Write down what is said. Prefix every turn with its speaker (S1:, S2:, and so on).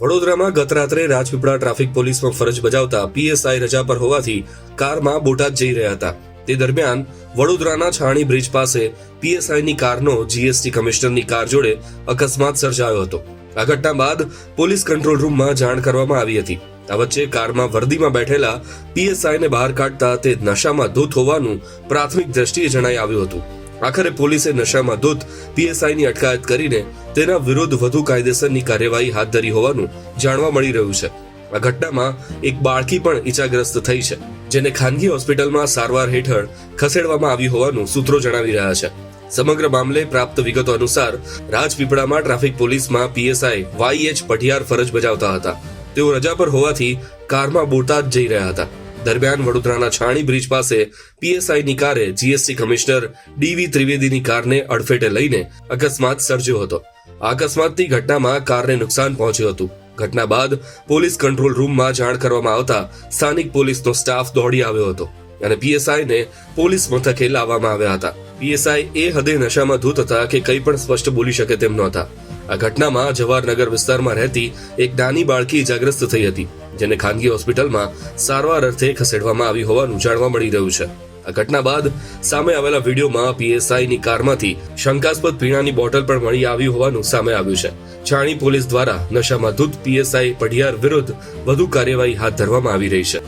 S1: વડોદરામાં ગત રાત્રે રાજપીપળા ટ્રાફિક પોલીસમાં ફરજ બજાવતા પીએસઆઈ રજા પર હોવાથી કારમાં બોટાદ જઈ રહ્યા હતા. તે દરમિયાન વડોદરાના છાણી બ્રિજ પાસે પીએસઆઈની કારનો જીએસટી કમિશનરની કાર જોડે અકસ્માત સર્જાયો હતો. આ ઘટના બાદ પોલીસ કંટ્રોલ રૂમમાં જાણ કરવામાં આવી હતી. આ વચ્ચે કારમાં વર્દીમાં બેઠેલા પીએસઆઈને બહાર કાઢતા તે નશામાં ધૂત હોવાનું પ્રાથમિક દ્રષ્ટિએ જણાઈ આવ્યું હતું. આખરે પોલીસે નશામાં ધૂત પીએસઆઈની અટકાયત કરીને તેના વિરુદ્ધ વધુ કાયદેસરની કાર્યવાહી હાથ ધરી હોવાનું જાણવા મળી રહ્યું છે. આ ઘટનામાં એક બાળકી પણ ઈજાગ્રસ્ત થઈ છે, જેને ખાનગી હોસ્પિટલમાં સારવાર હેઠળ ખસેડવામાં આવી હોવાનું સૂત્રો જણાવી રહ્યા છે. સમગ્ર મામલે પ્રાપ્ત વિગતો અનુસાર રાજપીપળામાં ટ્રાફિક પોલીસમાં પીએસઆઈ વાય એચ પઢિયાર ફરજ બજાવતા હતા. તેઓ રજા પર હોવાથી કારમાં બોટાદ જઈ રહ્યા હતા. દરમિયાન વડોદરાના છાણી બ્રિજ પાસે પીએસઆઈની કારે જીએસટી કમિશનર ડીવી ત્રિવેદીની કારને અડફેટે લઈને અકસ્માત સર્જ્યો હતો. આ અકસ્માતની ઘટનામાં કારને નુકસાન પહોંચ્યું હતું. ઘટના બાદ પોલીસ કંટ્રોલ રૂમમાં જાણ કરવામાં આવતા સ્થાનિક પોલીસનો સ્ટાફ દોડી આવ્યો હતો અને પીએસઆઈને પોલીસ મથકે લાવવામાં આવ્યા હતા. પીએસઆઈ એ હદે નશામાં ધૂત હતા કે કંઈ પણ સ્પષ્ટ બોલી શકે તેમ નહોતા. આ ઘટનામાં જવાહરનગર વિસ્તારમાં રહેતી એક નાની બાળકી ઇજાગ્રસ્ત થઈ હતી. જેને ખાનગી હોસ્પિટલમાં સારવાર અર્થે ખસેડવામાં આવી હોવાનું જાણવા મળી રહ્યું છે. આ ઘટના બાદ સામે આવેલા વિડીયોમાં પીએસઆઈની કારમાંથી શંકાસ્પદ પીણાની બોટલ પણ મળી આવી હોવાનું સામે આવ્યું છે. છાણી પોલીસ દ્વારા નશામાં ધૂત પીએસઆઈ પઢિયાર વિરુદ્ધ વધુ કાર્યવાહી હાથ ધરવામાં આવી રહી છે.